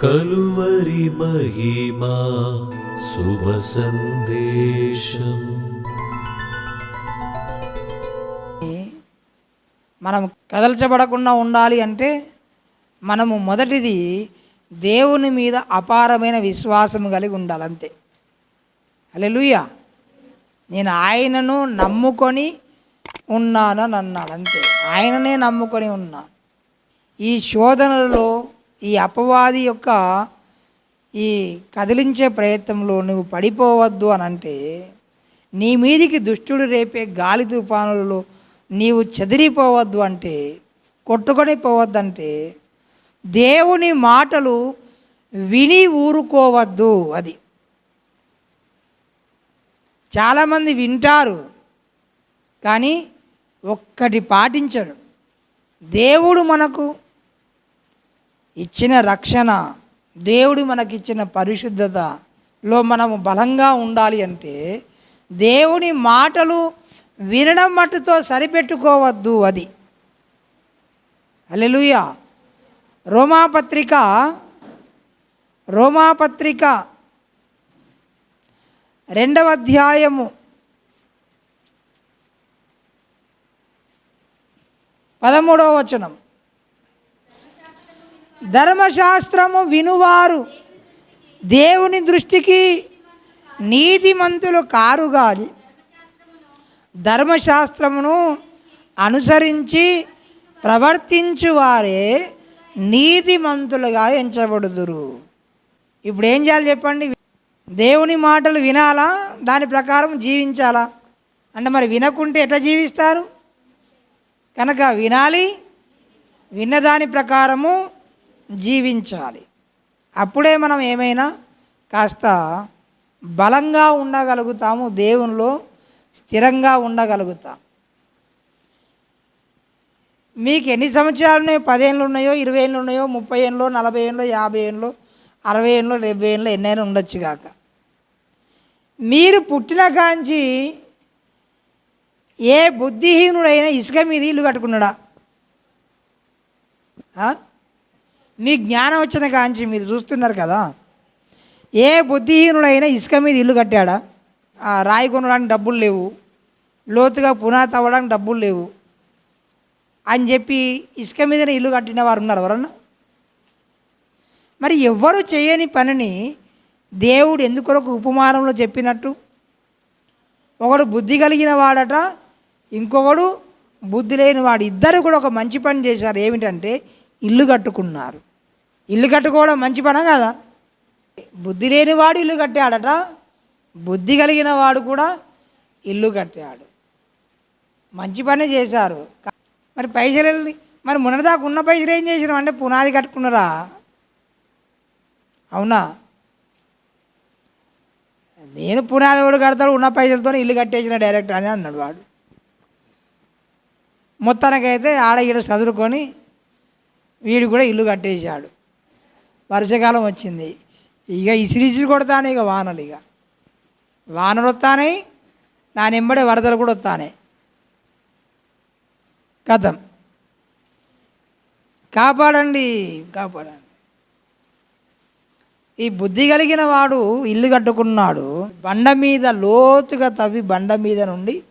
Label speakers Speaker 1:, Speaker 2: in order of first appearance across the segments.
Speaker 1: కలువరి మహిమా శుభ సందేశం.
Speaker 2: మనం కదల్చబడకుండా ఉండాలి అంటే మనము మొదటిది దేవుని మీద అపారమైన విశ్వాసం కలిగి ఉండాలి అంతే హల్లెలూయా. నేను ఆయనను నమ్ముకొని ఉన్నానని అని అన్నాడు అంతే ఆయననే నమ్ముకొని ఉన్నా. ఈ శోధనలలో ఈ అపవాది యొక్క ఈ కదిలించే ప్రయత్నంలో నువ్వు పడిపోవద్దు అని అంటే నీ మీదికి దుష్టుడు రేపే గాలి తుఫానులలో నీవు చెదిరిపోవద్దు అంటే కొట్టుకొని పోవద్దంటే దేవుని మాటలు విని ఊరుకోవద్దు అది. చాలామంది వింటారు కానీ ఒక్కటి పాటించరు. దేవుడు మనకు ఇచ్చిన రక్షణ దేవుడు మనకిచ్చిన పరిశుద్ధతలో మనము బలంగా ఉండాలి అంటే దేవుని మాటలు వినడం మట్టుతో సరిపెట్టుకోవద్దు అది. అలెలుయ రోమాపత్రిక రోమాపత్రిక రెండవ అధ్యాయము పదమూడవ వచనం. ధర్మశాస్త్రము వినువారు. దేవుని దృష్టికి నీతిమంతులు కారుగాలి. ధర్మశాస్త్రమును అనుసరించి ప్రవర్తించువారే నీతిమంతులుగా ఎంచబడుదురు. ఇప్పుడు ఏం చేయాలి చెప్పండి? దేవుని మాటలు వినాలా? దాని ప్రకారం జీవించాలా? అంటే మరి వినకుంటే ఎట్లా జీవిస్తారు? కనుక వినాలి. విన్నదాని ప్రకారము జీవించాలి. అప్పుడే మనం ఏమైనా కాస్త బలంగా ఉండగలుగుతాము దేవునిలో స్థిరంగా ఉండగలుగుతాం. మీకు ఎన్ని సంవత్సరాలు ఉన్నాయో? పదేళ్ళు ఉన్నాయో ఇరవై ఏళ్ళు ఉన్నాయో ముప్పై ఏళ్ళు నలభై ఏళ్ళు యాభై ఏళ్ళు అరవై ఏళ్ళు డెబ్బై ఏళ్ళు ఎన్నైనా ఉండొచ్చు కాక. మీరు పుట్టిన కాంచి ఏ బుద్ధిహీనుడైనా ఇసుక మీద ఇల్లు కట్టుకున్నాడా? మీ జ్ఞానం వచ్చిన కాంచి మీరు చూస్తున్నారు కదా ఏ బుద్ధిహీనుడైనా ఇసుక మీద ఇల్లు కట్టాడా? రాయి కొనడానికి డబ్బులు లేవు లోతుగా పునా తవ్వడానికి డబ్బులు లేవు అని చెప్పి ఇసుక మీదనే ఇల్లు కట్టిన వారు ఉన్నారు ఎవరన్నా? మరి ఎవ్వరు చేయని పనిని దేవుడు ఎందుకొరకు ఉపమానంలో చెప్పినట్టు? ఒకడు బుద్ధి కలిగిన వాడట ఇంకొకడు బుద్ధి లేని వాడు. ఇద్దరు కూడా ఒక మంచి పని చేశారు. ఏమిటంటే ఇల్లు కట్టుకున్నారు. ఇల్లు కట్టుకోవడం మంచి పన కదా? బుద్ధి లేని వాడు ఇల్లు కట్టాడట. బుద్ధి కలిగిన వాడు కూడా ఇల్లు కట్టాడు. మంచి పనే చేశారు. మరి పైసలు వెళ్ళి మరి మొన్నదాకా ఉన్న పైసలు ఏం చేసినాం అంటే పునాది కట్టుకున్నారా? అవునా? నేను పునాది ఎవడు కడతాడు? ఉన్న పైసలతో ఇల్లు కట్టేసిన డైరెక్ట్ అని అన్నాడు వాడు. మొత్తానికైతే ఆడ ఈడ చదువుకొని వీడు కూడా ఇల్లు కట్టేశాడు. వర్షాకాలం వచ్చింది. ఇక ఇసిరిసిరి కొడతానే ఇక వానలు ఇక. వానలు వస్తానే నా ఎంబడే వరదలు కూడా వస్తానే. కథం. కాపాడండి కాపాడండి. ఈ బుద్ధి కలిగిన వాడు ఇల్లు కట్టుకున్నాడు. బండ మీద లోతుగా తవ్వి బండ మీద నుండి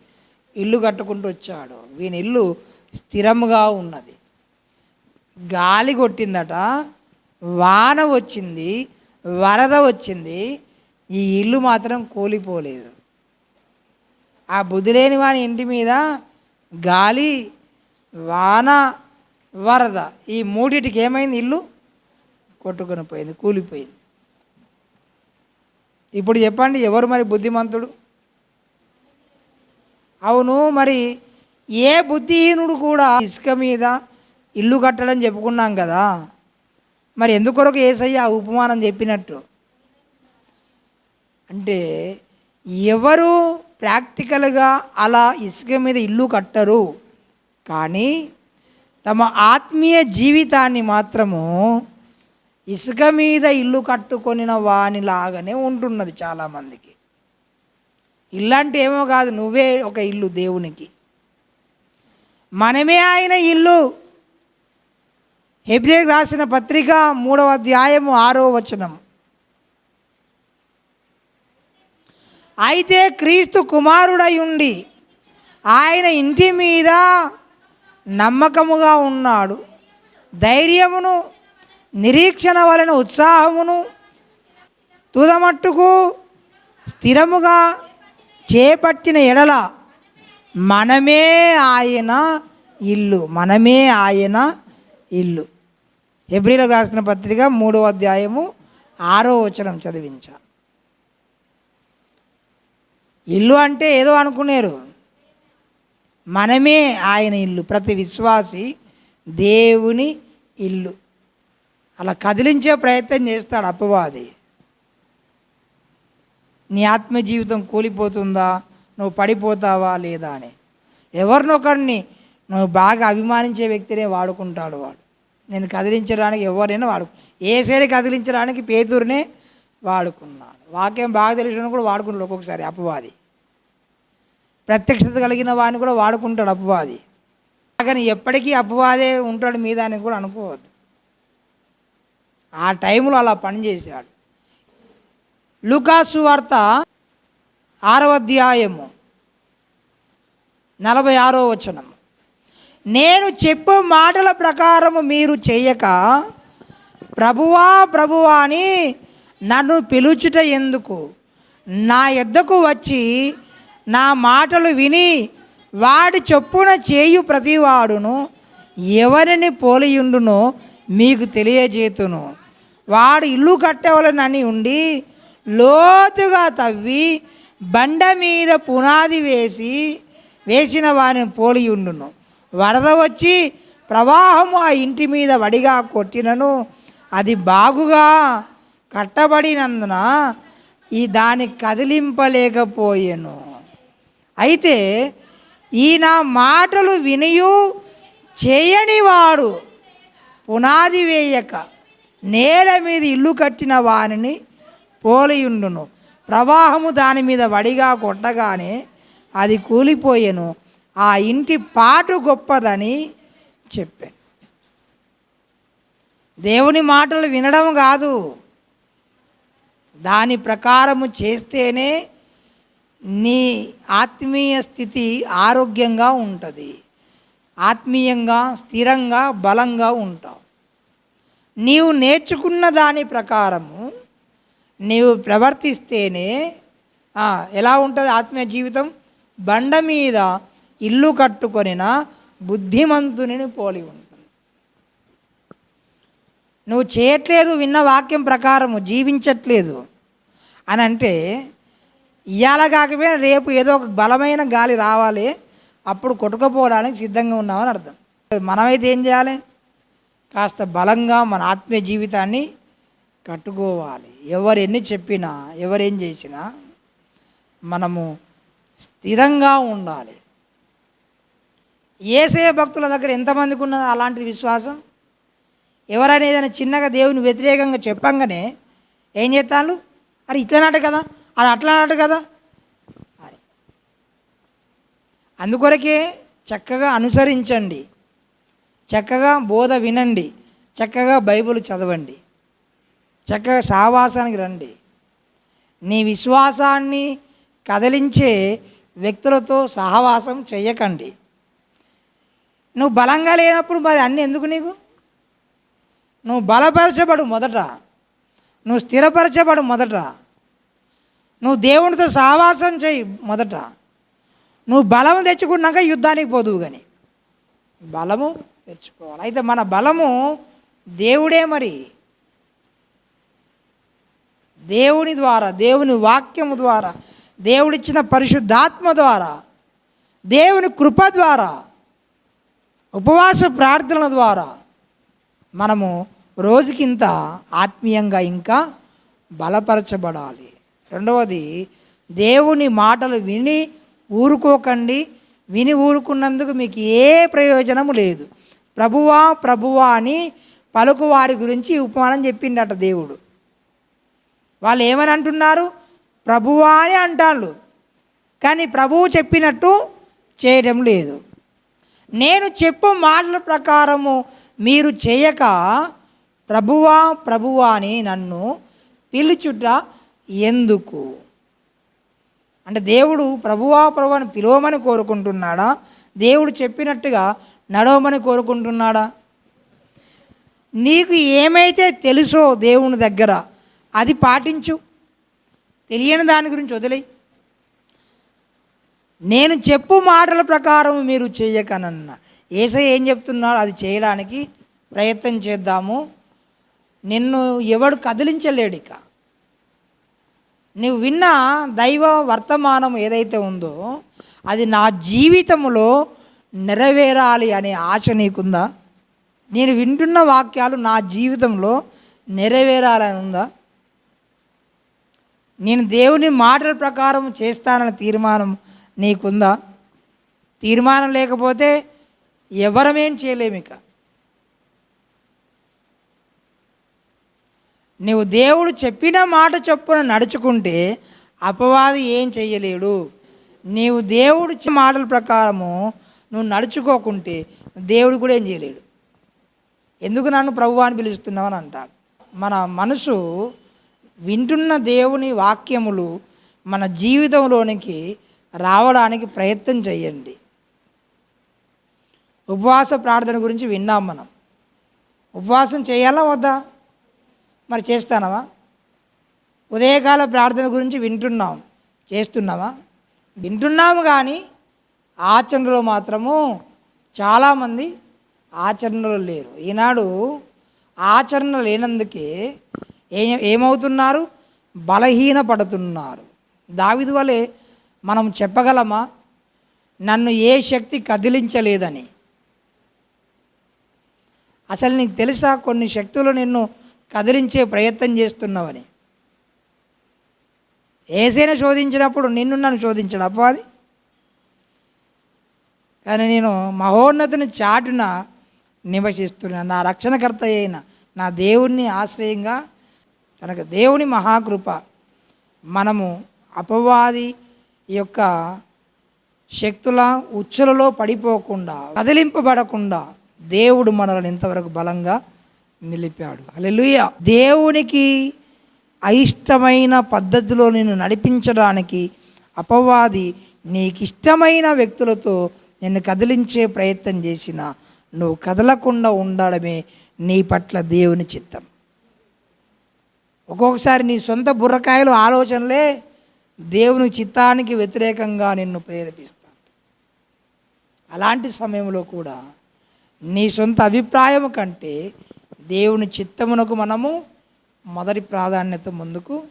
Speaker 2: ఇల్లు కట్టుకుంటూ వచ్చాడు. వీని ఇల్లు స్థిరంగా ఉన్నది. గాలి కొట్టిందట. వాన వచ్చింది వరద వచ్చింది ఈ ఇల్లు మాత్రం కూలిపోలేదు. ఆ బుద్ధి లేని వాని ఇంటి మీద గాలి వాన వరద ఈ మూడిటికి ఏమైంది ఇల్లు? కొట్టుకొని పోయింది కూలిపోయింది. ఇప్పుడు చెప్పండి ఎవరు మరి బుద్ధిమంతుడు? అవును మరి ఏ బుద్ధిహీనుడు కూడా ఇసుక మీద ఇల్లు కట్టడం చెప్పుకున్నాం కదా. మరి ఎందుకొరకు ఏసయ్య ఆ ఉపమానం చెప్పినట్టు? అంటే ఎవరు ప్రాక్టికల్గా అలా ఇసుక మీద ఇల్లు కట్టరు కానీ తమ ఆత్మీయ జీవితాన్ని మాత్రము ఇసుక మీద ఇల్లు కట్టుకొనిన వానిలాగానే ఉంటున్నది చాలామందికి. ఇల్లంటే ఏమో కాదు నువ్వే ఒక ఇల్లు దేవునికి. మనమే ఆయన ఇల్లు. హెబ్రియర్ రాసిన పత్రిక మూడవ అధ్యాయము ఆరో వచనం. అయితే క్రీస్తు కుమారుడై ఉండి ఆయన ఇంటి మీద నమ్మకముగా ఉన్నాడు. ధైర్యమును నిరీక్షణ వలన ఉత్సాహమును తుదమట్టుకు స్థిరముగా చేపట్టిన ఎడల మనమే ఆయన ఇల్లు మనమే ఆయన ఇల్లు. ఎబ్రిలకు రాసిన పత్రిక మూడవ అధ్యాయము ఆరో వచనం చదివించా. ఇల్లు అంటే ఏదో అనుకునేరు. మనమే ఆయన ఇల్లు ప్రతి విశ్వాసి దేవుని ఇల్లు. అలా కదిలించే ప్రయత్నం చేస్తాడు అపవాది. నీ ఆత్మ జీవితం కూలిపోతుందా? నువ్వు పడిపోతావా లేదా అని. ఎవరినొకరిని నువ్వు బాగా అభిమానించే వ్యక్తినే వాడుకుంటాడు వాడు. నేను కదిలించడానికి ఎవరైనా వాడుకు ఏసేని కదిలించడానికి పేదూరునే వాడుకున్నాడు. వాక్యం బాగా తెలిసిన కూడా వాడుకుంటాడు ఒక్కొక్కసారి అపవాది. ప్రత్యక్షత కలిగిన వాడిని కూడా వాడుకుంటాడు అపవాది. కానీ ఎప్పటికీ అపవాదే ఉంటాడు మీద అని కూడా అనుకోవద్దు. ఆ టైంలో అలా పనిచేశాడు లుకాసు వార్త ఆరవ అధ్యాయము నలభై ఆరో వచనము. నేను చెప్పు మాటల ప్రకారము మీరు చేయక ప్రభువా ప్రభువా అని నన్ను పిలుచుట ఎందుకు? నా ఎద్దకు వచ్చి నా మాటలు విని వాడి చొప్పున చేయు ప్రతివాడును ఎవరిని పోలియుండునో మీకు తెలియజేతును. వాడు ఇల్లు కట్టవలనని ఉండి లోతుగా తవ్వి బండ మీద పునాది వేసి వేసిన వారిని పోలియుండును. వరద వచ్చి ప్రవాహము ఆ ఇంటి మీద వడిగా కొట్టినను. అది బాగుగా కట్టబడినందున ఈ దాన్ని కదిలింపలేకపోయాను. అయితే ఈ నా మాటలు వినియు చేయనివాడు. పునాది వేయక నేల మీద ఇల్లు కట్టిన వారిని పోలియుండును. ప్రవాహము దాని మీద వడిగా కొట్టగానే అది కూలిపోయెను. ఆ ఇంటి పాటు గొప్పదని చెప్పాను. దేవుని మాటలు వినడం కాదు. దాని ప్రకారము చేస్తేనే నీ ఆత్మీయ స్థితి ఆరోగ్యంగా ఉంటుంది. ఆత్మీయంగా స్థిరంగా బలంగా ఉంటావు. నీవు నేర్చుకున్న దాని ప్రకారము నీవు ప్రవర్తిస్తేనే ఎలా ఉంటుంది ఆత్మీయ జీవితం? బండ మీద ఇల్లు కట్టుకొనిన బుద్ధిమంతుని పోలి ఉంటుంది. నువ్వు చేయట్లేదు విన్న వాక్యం ప్రకారము జీవించట్లేదు అని అంటే ఇవాళ కాకపోయినా రేపు ఏదో ఒక బలమైన గాలి రావాలి అప్పుడు కొట్టుకుపోవడానికి సిద్ధంగా ఉన్నామని అర్థం. మనమైతే ఏం చేయాలి? కాస్త బలంగా మన ఆత్మీయ జీవితాన్ని కట్టుకోవాలి. ఎవరు ఎన్ని చెప్పినా ఎవరేం చేసినా మనము స్థిరంగా ఉండాలి. ఏసే భక్తుల దగ్గర ఎంతమందికి ఉన్నది అలాంటి విశ్వాసం? ఎవరైనా ఏదైనా చిన్నగా దేవుని వ్యతిరేకంగా చెప్పంగానే ఏం చేస్తాను అరే ఇట్లనాట కదా అది అట్లనాట కదా. అని అందుకొరకే చక్కగా అనుసరించండి. చక్కగా బోధ వినండి. చక్కగా బైబిల్ చదవండి. చక్కగా సహవాసానికి రండి. నీ విశ్వాసాన్ని కదిలించే వ్యక్తులతో సహవాసం చేయకండి. నువ్వు బలంగా లేనప్పుడు మరి అన్నీ ఎందుకు నీకు? నువ్వు బలపరచబడు మొదట. నువ్వు స్థిరపరచబడు మొదట. నువ్వు దేవునితో సహవాసం చేయి మొదట. నువ్వు బలం తెచ్చుకున్నాక యుద్ధానికి పోదువు కానీ బలము తెచ్చుకోవాలి. అయితే మన బలము దేవుడే మరి. దేవుని ద్వారా దేవుని వాక్యము ద్వారా దేవుడిచ్చిన పరిశుద్ధాత్మ ద్వారా దేవుని కృప ద్వారా ఉపవాస ప్రార్థనల ద్వారా మనము రోజుకింత ఆత్మీయంగా ఇంకా బలపరచబడాలి. రెండవది దేవుని మాటలు విని ఊరుకోకండి. విని ఊరుకున్నందుకు మీకు ఏ ప్రయోజనము లేదు. ప్రభువా ప్రభువా అని పలుకు వారి గురించి ఉపమానం చెప్పిండట దేవుడు. వాళ్ళు ఏమని అంటున్నారు? ప్రభువా అని అంటాళ్ళు. కానీ ప్రభువు చెప్పినట్టు చేయడం లేదు. నేను చెప్పు మాటల ప్రకారము మీరు చేయక ప్రభువా ప్రభువా అని నన్ను పిలుచుట ఎందుకు? అంటే దేవుడు ప్రభువా ప్రభు అని పిలవమని కోరుకుంటున్నాడా? దేవుడు చెప్పినట్టుగా నడవమని కోరుకుంటున్నాడా? నీకు ఏమైతే తెలుసో దేవుని దగ్గర అది పాటించు. తెలియని దాని గురించి వదిలేయి. నేను చెప్పు మాటల ప్రకారం మీరు చేయకనన్న. ఏసై ఏం చెప్తున్నాడు? అది చేయడానికి ప్రయత్నం చేద్దాము. నిన్ను ఎవడు కదిలించలేడు ఇక. నువ్వు విన్న దైవ వర్తమానం ఏదైతే ఉందో అది నా జీవితంలో నెరవేరాలి అనే ఆశ నీకుందా? నేను వింటున్న వాక్యాలు నా జీవితంలో నెరవేరాలని ఉందా? నేను దేవుని మాటల ప్రకారం చేస్తానని తీర్మానం నీకుందా? తీర్మానం లేకపోతే ఎవరమేం చేయలేమిక నువ్వు దేవుడు చెప్పిన మాట చొప్పున నడుచుకుంటే అపవాది ఏం చెయ్యలేడు నీవు దేవుడు మాటల ప్రకారము నువ్వు నడుచుకోకుంటే దేవుడు కూడా ఏం చేయలేడు. ఎందుకు నన్ను ప్రభు అని పిలుస్తున్నావు అని అంటాడు. మన మనసు వింటున్న దేవుని వాక్యములు మన జీవితంలోనికి రావడానికి ప్రయత్నం చేయండి. ఉపవాస ప్రార్థన గురించి విన్నాం మనం. ఉపవాసం చేయాలా వద్దా? మరి చేస్తానవా? ఉదయకాల ప్రార్థన గురించి వింటున్నాం. చేస్తున్నామా వింటున్నాము కానీ ఆచరణలో మాత్రము చాలామంది ఆచరణలో లేరు. ఈనాడు ఆచరణ లేనందుకే ఏ ఏమవుతున్నారు? బలహీన పడుతున్నారు దావిది వలె మనం చెప్పగలమా? నన్ను ఏ శక్తి కదిలించలేదని. అసలు నీకు తెలుసా కొన్ని శక్తులు నిన్ను కదిలించే ప్రయత్నం చేస్తున్నావని? ఏసైనా శోధించినప్పుడు నిన్ను నన్ను శోధించడు అపవాది కానీ నేను మహోన్నతిని చాటున నివసిస్తున్నాను నా రక్షణకర్త అయిన నా దేవుణ్ణి ఆశ్రయంగా కనుక దేవుని మహాకృప. మనము అపవాది ఈ యొక్క శక్తుల ఉచ్చులలో పడిపోకుండా కదిలింపబడకుండా దేవుడు మనల్ని ఇంతవరకు బలంగా నిలిపాడు. అలెలుయ దేవునికి అయిష్టమైన పద్ధతిలో నిన్ను నడిపించడానికి అపవాది నీకు ఇష్టమైన వ్యక్తులతో నిన్ను కదిలించే ప్రయత్నం చేసిన నువ్వు కదలకుండా ఉండడమే నీ పట్ల దేవుని చిత్తం. ఒక్కొక్కసారి నీ సొంత బుర్రకాయలు ఆలోచనలే దేవుని చిత్తానికి వ్యతిరేకంగా నిన్ను ప్రేరేపిస్తాను. అలాంటి సమయంలో కూడా నీ సొంత అభిప్రాయం కంటే దేవుని చిత్తమునకు మనము మొదటి ప్రాధాన్యత ముందుకు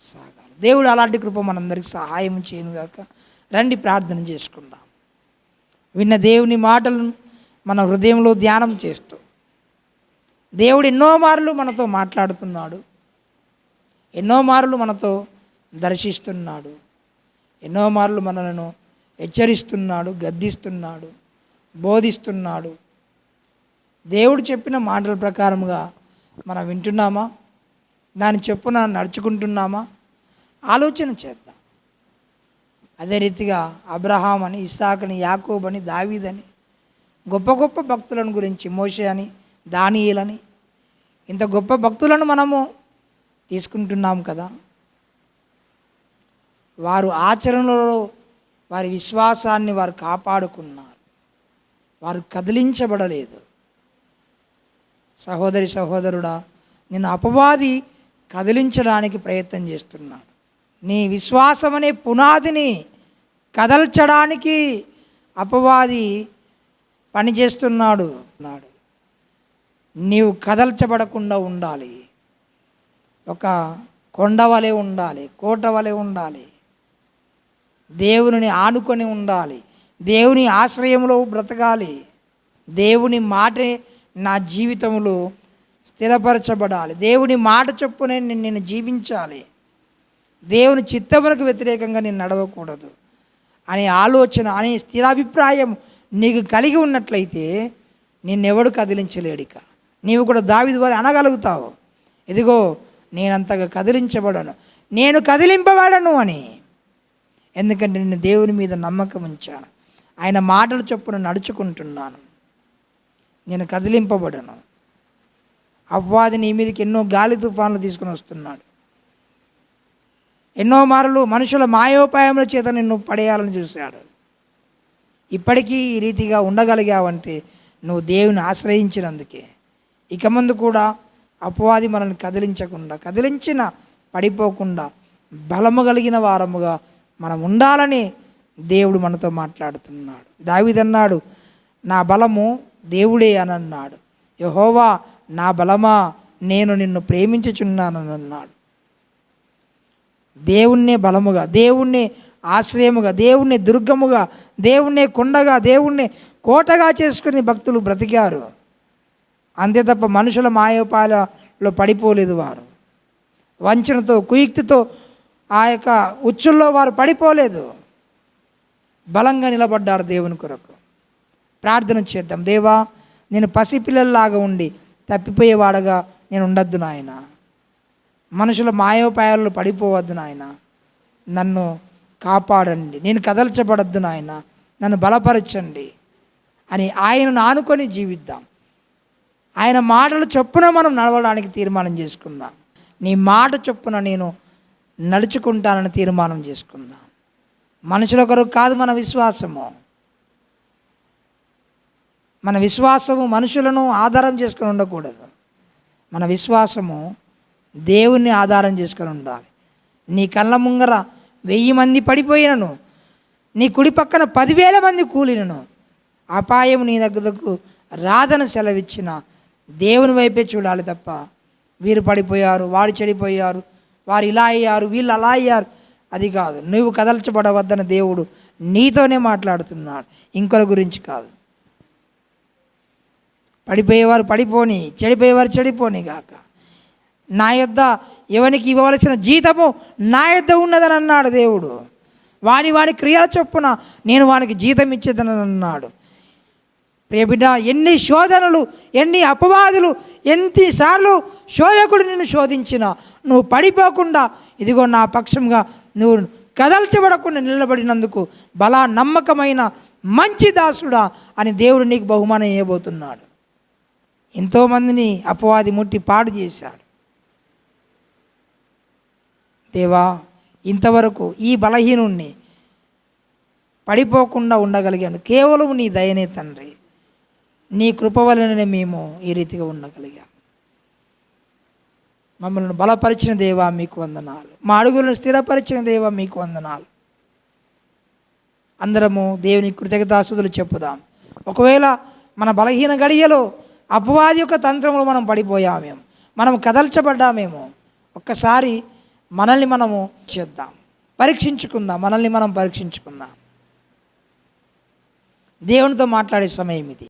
Speaker 2: సాగాలి. దేవుడు అలాంటి కృప మనందరికి సహాయం చేయనుగాక రండి ప్రార్థన చేసుకుందాం. విన్న దేవుని మాటలను మన హృదయంలో ధ్యానం చేస్తూ దేవుడు ఎన్నో మార్లు మనతో మాట్లాడుతున్నాడు. ఎన్నో మార్లు మనతో దర్శిస్తున్నాడు. ఎన్నో మార్లు మనలను హెచ్చరిస్తున్నాడు గద్దిస్తున్నాడు బోధిస్తున్నాడు. దేవుడు చెప్పిన మాటల ప్రకారముగా మనం వింటున్నామా? దాని చెప్పున నడుచుకుంటున్నామా? ఆలోచన చేద్దాం. అదే రీతిగా అబ్రహాం అని ఇసాకని యాకోబ్ అని దావీదని గొప్ప గొప్ప భక్తులను గురించి మోషే అని దానియులని ఇంత గొప్ప భక్తులను మనము తీసుకుంటున్నాం కదా? వారు ఆచరణలో వారి విశ్వాసాన్ని వారు కాపాడుకున్నారు. వారు కదిలించబడలేదు. సహోదరి సహోదరుడా నిన్ను అపవాది కదిలించడానికి ప్రయత్నం చేస్తున్నాడు. నీ విశ్వాసం అనే పునాదిని కదల్చడానికి అపవాది పనిచేస్తున్నాడు అన్నాడు. నీవు కదల్చబడకుండా ఉండాలి. ఒక కొండ వలె ఉండాలి కోట వలె ఉండాలి. దేవుని ఆనుకొని ఉండాలి. దేవుని ఆశ్రయంలో బ్రతకాలి. దేవుని మాటే నా జీవితంలో స్థిరపరచబడాలి. దేవుని మాట చొప్పునే నేను నేను జీవించాలి. దేవుని చిత్తములకు వ్యతిరేకంగా నేను నడవకూడదు అనే ఆలోచన అనే స్థిరాభిప్రాయం నీకు కలిగి ఉన్నట్లయితే నిన్నెవడు కదిలించలేడిక నీవు కూడా దావిది వారి అనగలుగుతావు. ఇదిగో నేనంతగా కదిలించబడను. నేను కదిలింపబడను అని. ఎందుకంటే నేను దేవుని మీద నమ్మకం ఉంచాను. ఆయన మాటలు చొప్పున నడుచుకుంటున్నాను. నేను కదిలింపబడను. అవ్వాది నీ మీదకి ఎన్నో గాలి తుఫాన్లు తీసుకుని వస్తున్నాడు. ఎన్నో మార్లు మనుషుల మాయోపాయముల చేత నిన్ను పడేయాలని చూశాడు. ఇప్పటికీ ఈ రీతిగా ఉండగలిగావంటే నువ్వు దేవుని ఆశ్రయించినందుకే. ఇక ముందు కూడా అపవాది మనల్ని కదిలించకుండా కదిలించిన పడిపోకుండా బలము కలిగిన వారముగా మనం ఉండాలని దేవుడు మనతో మాట్లాడుతున్నాడు. దావిదన్నాడు నా బలము దేవుడే అని అన్నాడు యహోవా నా బలమా నేను నిన్ను ప్రేమించుచున్నానని అన్నాడు దేవుణ్ణే బలముగా దేవుణ్ణి ఆశ్రయముగా దేవుణ్ణి దుర్గముగా దేవుణ్ణి కొండగా దేవుణ్ణి కోటగా చేసుకుని భక్తులు బ్రతికారు. అంతే తప్ప మనుషుల మాయోపాలలో పడిపోలేదు వారు. వంచనతో కుయుక్తితో ఆ యొక్క ఉచ్చుల్లో వారు పడిపోలేదు. బలంగా నిలబడ్డారు దేవుని కొరకు. ప్రార్థన చేద్దాం. దేవా నేను పసిపిల్లల్లాగా ఉండి తప్పిపోయేవాడగా నేను ఉండొద్దు నాయన. మనుషుల మాయోపాయాలు పడిపోవద్దు నాయన. నన్ను కాపాడండి. నేను కదల్చబడద్దు నాయన. నన్ను బలపరచండి అని ఆయనను ఆనుకొని జీవిద్దాం. ఆయన మాటలు చొప్పున మనం నడవడానికి తీర్మానం చేసుకుందాం. నీ మాట చొప్పున నేను నడుచుకుంటానని తీర్మానం చేసుకుందాం. మనుషుల కొరకు కాదు మన విశ్వాసము. మన విశ్వాసము మనుషులను ఆధారం చేసుకొని ఉండకూడదు. మన విశ్వాసము దేవుణ్ణి ఆధారం చేసుకొని ఉండాలి. నీ కళ్ళ ముంగర వెయ్యి మంది పడిపోయినను. నీ కుడి పక్కన పదివేల మంది కూలినను. అపాయం నీ దగ్గరకు రాదని సెలవిచ్చిన దేవుని వైపే చూడాలి తప్ప వీరు పడిపోయారు వారు చెడిపోయారు వారు ఇలా అయ్యారు వీళ్ళు అలా అయ్యారు. అది కాదు నువ్వు కదల్చబడవద్దని దేవుడు నీతోనే మాట్లాడుతున్నాడు. ఇంకొక గురించి కాదు. పడిపోయేవారు పడిపోని చెడిపోయేవారు చెడిపోని గాక. నా యొద్ద ఎవనికి ఇవ్వవలసిన జీతము నా యొద్ద ఉన్నదని అన్నాడు దేవుడు. వాని వాని క్రియల చొప్పున నేను వానికి జీతం ఇచ్చేదనని అన్నాడు. ప్రియబిడ్డ ఎన్ని శోధనలు ఎన్ని అపవాదులు ఎన్నిసార్లు శోధకుడు నిన్ను శోధించిన నువ్వు పడిపోకుండా ఇదిగో నా పక్షంగా నువ్వు కదల్చబడకుండా నిలబడినందుకు బలా నమ్మకమైన మంచి దాసుడా అని దేవుడు నీకు బహుమానం ఇవ్వబోతున్నాడు. ఎంతోమందిని అపవాది ముట్టి పాడు చేశాడు. దేవా ఇంతవరకు ఈ బలహీనుణ్ణి పడిపోకుండా ఉండగలిగాను. కేవలం నీ దయనే తండ్రి. నీ కృప వలననే మేము ఈ రీతిగా ఉండగలిగాం. మమ్మల్ని బలపరిచిన దేవా మీకు వందనాలు. మా అడుగులను స్థిరపరిచిన దేవా మీకు వందనాలు. అందరము దేవుని కృతజ్ఞతాసులు చెప్పుదాం. ఒకవేళ మన బలహీన గడియలో అపవాది యొక్క తంత్రములు మనం పడిపోయామేమో మనం కదల్చబడ్డామేమో ఒక్కసారి మనల్ని మనము చేద్దాం. పరీక్షించుకుందాం మనల్ని మనం పరీక్షించుకుందాం. దేవునితో మాట్లాడే సమయం ఇది.